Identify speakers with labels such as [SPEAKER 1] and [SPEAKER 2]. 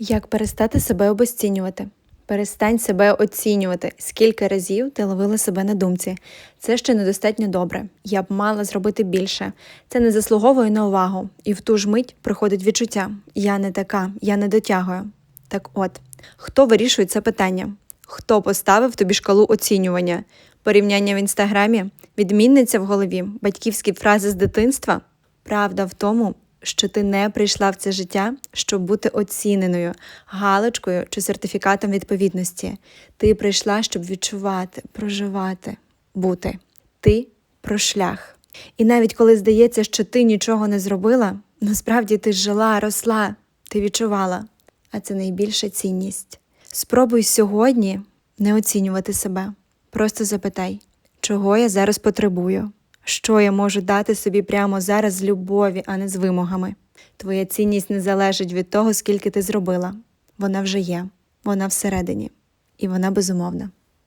[SPEAKER 1] Як перестати себе обесцінювати? Перестань себе оцінювати. Скільки разів ти ловила себе на думці. Це ще недостатньо добре. Я б мала зробити більше. Це не заслуговує на увагу. І в ту ж мить приходить відчуття: я не така, я не дотягую. Так от, хто вирішує це питання? Хто поставив тобі шкалу оцінювання? Порівняння в інстаграмі, відмінниця в голові, батьківські фрази з дитинства? Правда в тому, що ти не прийшла в це життя, щоб бути оціненою галочкою чи сертифікатом відповідності. Ти прийшла, щоб відчувати, проживати, бути. Ти про шлях. І навіть коли здається, що ти нічого не зробила, насправді ти жила, росла, ти відчувала. А це найбільша цінність. Спробуй сьогодні не оцінювати себе. Просто запитай, чого я зараз потребую, що я можу дати собі прямо зараз з любові, а не з вимогами. Твоя цінність не залежить від того, скільки ти зробила. Вона вже є, вона всередині, і вона безумовна.